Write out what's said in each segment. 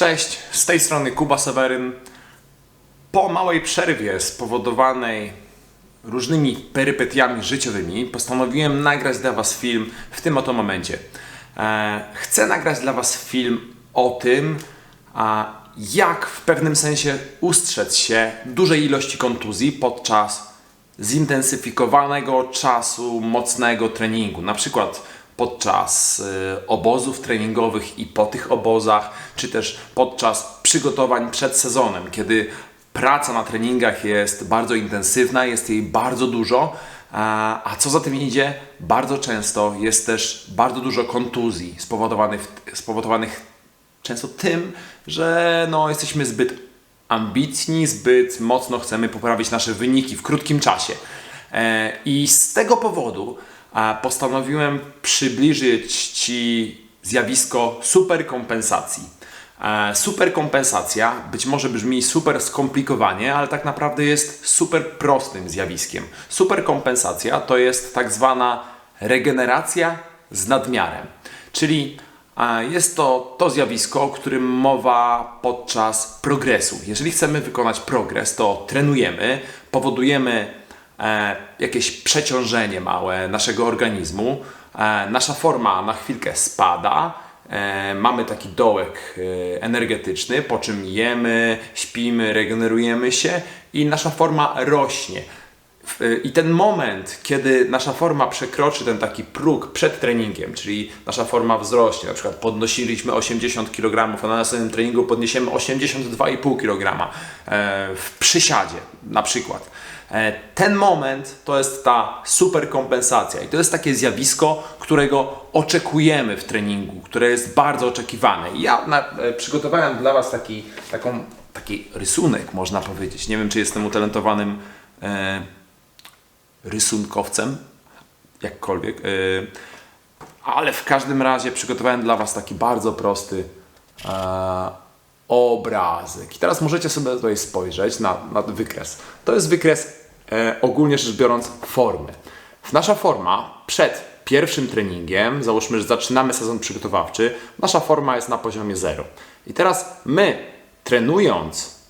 Cześć, z tej strony Kuba Seweryn. Po małej przerwie spowodowanej różnymi perypetiami życiowymi postanowiłem nagrać dla Was film w tym oto momencie. E, chcę nagrać dla Was film o tym, a jak w pewnym sensie ustrzec się dużej ilości kontuzji podczas zintensyfikowanego czasu mocnego treningu. Na przykład podczas y, obozów treningowych i po tych obozach, czy też podczas przygotowań przed sezonem, kiedy praca na treningach jest bardzo intensywna, jest jej bardzo dużo, a, co za tym idzie, bardzo często jest też bardzo dużo kontuzji spowodowanych, spowodowanych często tym, że no, jesteśmy zbyt ambitni, zbyt mocno chcemy poprawić nasze wyniki w krótkim czasie. E, I z tego powodu postanowiłem przybliżyć Ci zjawisko superkompensacji. E, Superkompensacja być może brzmi super skomplikowanie, ale tak naprawdę jest super prostym zjawiskiem. Superkompensacja to jest tak zwana regeneracja z nadmiarem, czyli e, jest to to zjawisko, o którym mowa podczas progresu. Jeżeli chcemy wykonać progres, to trenujemy, powodujemy jakieś przeciążenie małe naszego organizmu. E, nasza forma na chwilkę spada. E, mamy taki dołek e, energetyczny, po czym jemy, śpimy, regenerujemy się i nasza forma rośnie. E, I ten moment, kiedy nasza forma przekroczy ten taki próg przed treningiem, czyli nasza forma wzrośnie, na przykład podnosiliśmy 80 kg, a na następnym treningu podniesiemy 82,5 kg e, w przysiadzie na przykład. E, Ten moment to jest ta superkompensacja i to jest takie zjawisko, którego oczekujemy w treningu, które jest bardzo oczekiwane. Ja na, e, przygotowałem dla Was taki, taką, taki rysunek, można powiedzieć. Nie wiem, czy jestem utalentowanym e, rysunkowcem, jakkolwiek, e, ale w każdym razie przygotowałem dla Was taki bardzo prosty e, obrazek. I teraz możecie sobie tutaj spojrzeć na, na wykres. To jest wykres e, ogólnie rzecz biorąc formy. Nasza forma przed pierwszym treningiem, załóżmy, że zaczynamy sezon przygotowawczy, nasza forma jest na poziomie 0. I teraz my trenując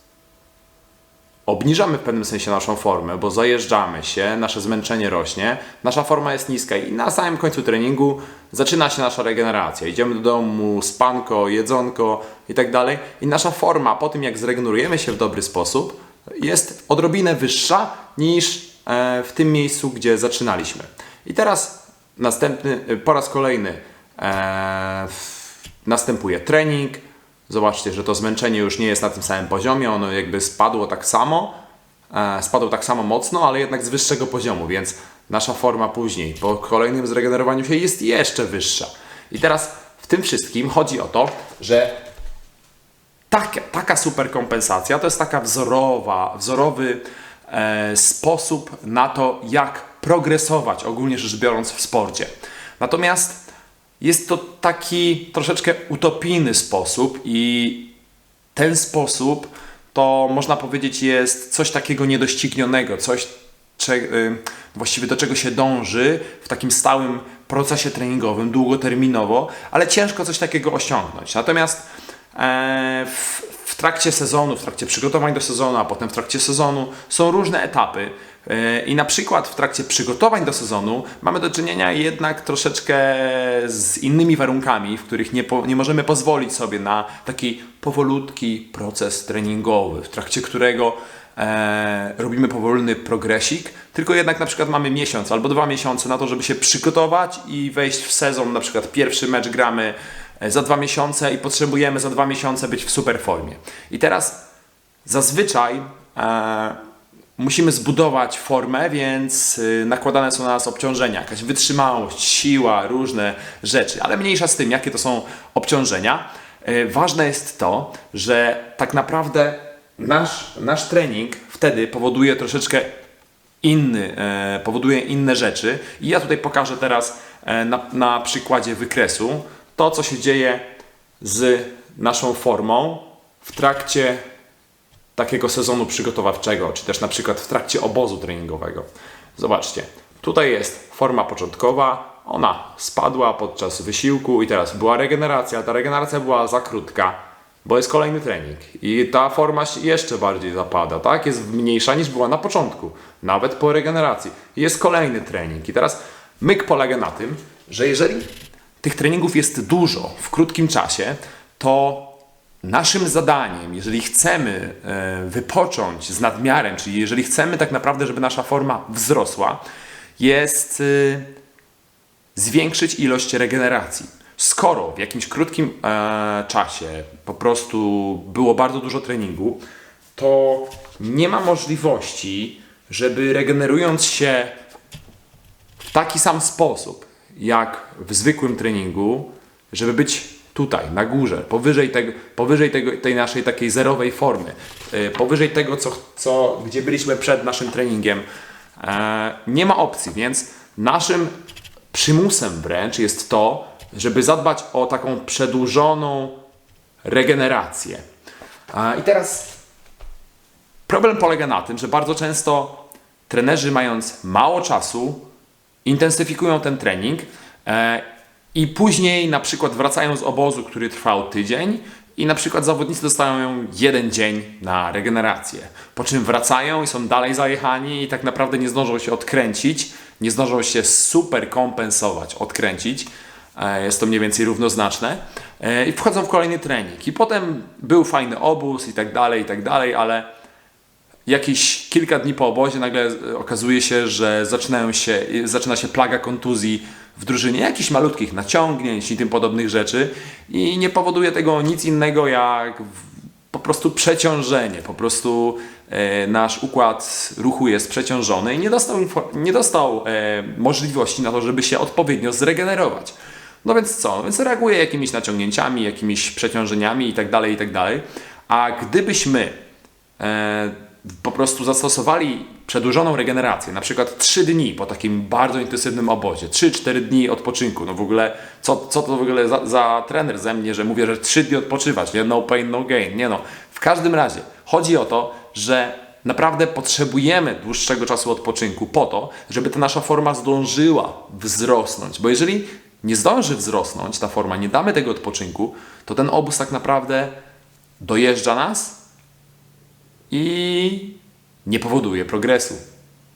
obniżamy w pewnym sensie naszą formę, bo zajeżdżamy się, nasze zmęczenie rośnie, nasza forma jest niska i na samym końcu treningu zaczyna się nasza regeneracja. Idziemy do domu, spanko, jedzonko i tak dalej. I nasza forma po tym, jak zregenerujemy się w dobry sposób, jest odrobinę wyższa niż e, w tym miejscu, gdzie zaczynaliśmy. I teraz następny, e, po raz kolejny e, następuje trening, Zobaczcie, że to zmęczenie już nie jest na tym samym poziomie, ono jakby spadło tak samo, spadło tak samo mocno, ale jednak z wyższego poziomu, więc nasza forma później, po kolejnym zregenerowaniu się jest jeszcze wyższa. I teraz w tym wszystkim chodzi o to, że taka, taka superkompensacja to jest taka wzorowa, wzorowy e, sposób na to, jak progresować ogólnie rzecz biorąc w sporcie. Natomiast jest to taki troszeczkę utopijny sposób i ten sposób to można powiedzieć jest coś takiego niedoścignionego, coś cze, y, właściwie do czego się dąży w takim stałym procesie treningowym, długoterminowo, ale ciężko coś takiego osiągnąć. Natomiast w, w trakcie sezonu, w trakcie przygotowań do sezonu, a potem w trakcie sezonu są różne etapy. E, I na przykład w trakcie przygotowań do sezonu mamy do czynienia jednak troszeczkę z innymi warunkami, w których nie, po, nie możemy pozwolić sobie na taki powolutki proces treningowy, w trakcie którego e, robimy powolny progresik, tylko jednak na przykład mamy miesiąc albo dwa miesiące na to, żeby się przygotować i wejść w sezon, na przykład pierwszy mecz gramy e, za dwa miesiące i potrzebujemy za dwa miesiące być w super formie. I teraz zazwyczaj e, musimy zbudować formę, więc y, nakładane są na nas obciążenia, jakaś wytrzymałość, siła, różne rzeczy, ale mniejsza z tym, jakie to są obciążenia. Y, Ważne jest to, że tak naprawdę nasz, nasz trening wtedy powoduje troszeczkę inny, e, powoduje inne rzeczy. I ja tutaj pokażę teraz e, na, na przykładzie wykresu to, co się dzieje z naszą formą w trakcie takiego sezonu przygotowawczego, czy też na przykład w trakcie obozu treningowego. Zobaczcie, tutaj jest forma początkowa, ona spadła podczas wysiłku i teraz była regeneracja, ta regeneracja była za krótka bo jest kolejny trening i ta forma jeszcze bardziej zapada, tak? Jest mniejsza niż była na początku, nawet po regeneracji. Jest kolejny trening i teraz myk polega na tym, że jeżeli tych treningów jest dużo w krótkim czasie, to naszym zadaniem, jeżeli chcemy e, wypocząć z nadmiarem, czyli jeżeli chcemy tak naprawdę, żeby nasza forma wzrosła, jest e, zwiększyć ilość regeneracji. Skoro w jakimś krótkim e, czasie po prostu było bardzo dużo treningu, to nie ma możliwości, żeby regenerując się w taki sam sposób jak w zwykłym treningu, żeby być tutaj, na górze, powyżej, tego, powyżej tego, tej naszej takiej zerowej formy, yy, powyżej tego, co, co, gdzie byliśmy przed naszym treningiem. E, nie ma opcji, więc naszym przymusem wręcz jest to, żeby zadbać o taką przedłużoną regenerację. E, I teraz problem polega na tym, że bardzo często trenerzy, mając mało czasu, intensyfikują ten trening e, i później na przykład wracają z obozu, który trwał tydzień i na przykład zawodnicy dostają jeden dzień na regenerację. Po czym wracają i są dalej zajechani i tak naprawdę nie zdążą się odkręcić, nie zdążą się super kompensować, odkręcić. E, jest to mniej więcej równoznaczne. E, I wchodzą w kolejny trening. I potem był fajny obóz i tak dalej, i tak dalej, ale jakieś kilka dni po obozie nagle okazuje się, że zaczynają się, zaczyna się plaga kontuzji w drużynie, jakichś malutkich naciągnięć i tym podobnych rzeczy i nie powoduje tego nic innego jak po prostu przeciążenie, po prostu e, nasz układ ruchu jest przeciążony i nie dostał, nie dostał e, możliwości na to, żeby się odpowiednio zregenerować. No więc co? Więc reaguje jakimiś naciągnięciami, jakimiś przeciążeniami itd., tak itd. Tak A gdybyśmy e, po prostu zastosowali przedłużoną regenerację, na przykład 3 dni po takim bardzo intensywnym obozie, 3-4 dni odpoczynku, no w ogóle, co, co to w ogóle za, za trener ze mnie, że mówię, że 3 dni odpoczywać, nie, no pain, no gain, nie no. W każdym razie, chodzi o to, że naprawdę potrzebujemy dłuższego czasu odpoczynku po to, żeby ta nasza forma zdążyła wzrosnąć, bo jeżeli nie zdąży wzrosnąć ta forma, nie damy tego odpoczynku, to ten obóz tak naprawdę dojeżdża nas i nie powoduje progresu.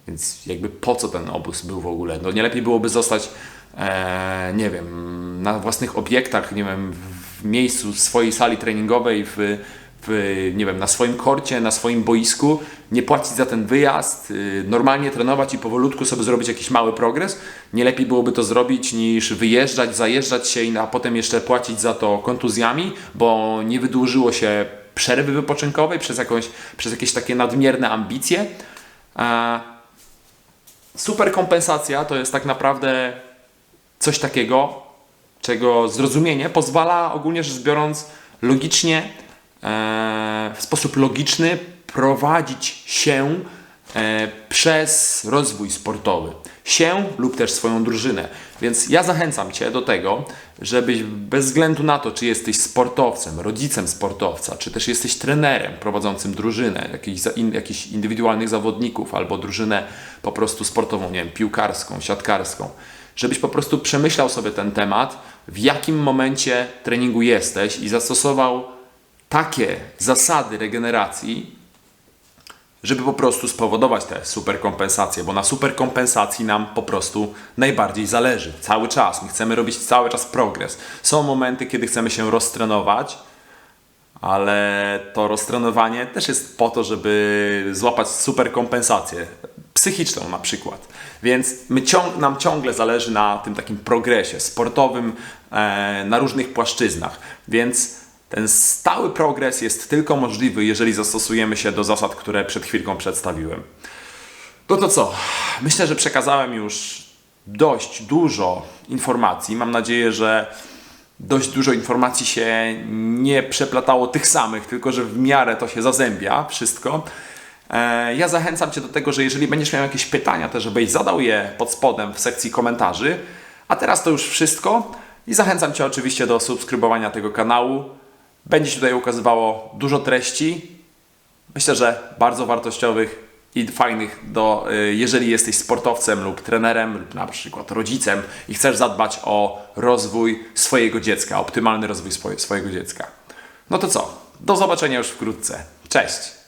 Więc jakby po co ten obóz był w ogóle? No nie lepiej byłoby zostać, e, nie wiem, na własnych obiektach, nie wiem, w miejscu swojej sali treningowej, w, w, nie wiem, na swoim korcie, na swoim boisku, nie płacić za ten wyjazd, y, normalnie trenować i powolutku sobie zrobić jakiś mały progres. Nie lepiej byłoby to zrobić niż wyjeżdżać, zajeżdżać się, a potem jeszcze płacić za to kontuzjami, bo nie wydłużyło się przerwy wypoczynkowej, przez, jakąś, przez jakieś takie nadmierne ambicje. Super kompensacja to jest tak naprawdę coś takiego, czego zrozumienie pozwala ogólnie rzecz biorąc logicznie, e, w sposób logiczny prowadzić się przez rozwój sportowy. Się lub też swoją drużynę. Więc ja zachęcam Cię do tego, żebyś bez względu na to, czy jesteś sportowcem, rodzicem sportowca, czy też jesteś trenerem prowadzącym drużynę, jakichś indywidualnych zawodników albo drużynę po prostu sportową, nie wiem, piłkarską, siatkarską, żebyś po prostu przemyślał sobie ten temat, w jakim momencie treningu jesteś i zastosował takie zasady regeneracji, żeby po prostu spowodować te superkompensacje, bo na superkompensacji nam po prostu najbardziej zależy. Cały czas. My chcemy robić cały czas progres. Są momenty, kiedy chcemy się roztrenować, ale to roztrenowanie też jest po to, żeby złapać superkompensację psychiczną na przykład. Więc my ciąg, nam ciągle zależy na tym takim progresie sportowym e, na różnych płaszczyznach. Więc ten stały progres jest tylko możliwy, jeżeli zastosujemy się do zasad, które przed chwilką przedstawiłem. No to co? Myślę, że przekazałem już dość dużo informacji. Mam nadzieję, że dość dużo informacji się nie przeplatało tych samych, tylko że w miarę to się zazębia wszystko. E, ja zachęcam Cię do tego, że jeżeli będziesz miał jakieś pytania, to żebyś zadał je pod spodem w sekcji komentarzy. A teraz to już wszystko i zachęcam Cię oczywiście do subskrybowania tego kanału. Będzie się tutaj ukazywało dużo treści. Myślę, że bardzo wartościowych i fajnych, do, y, jeżeli jesteś sportowcem lub trenerem, lub na przykład rodzicem i chcesz zadbać o rozwój swojego dziecka, optymalny rozwój swojego dziecka. No to co? Do zobaczenia już wkrótce. Cześć!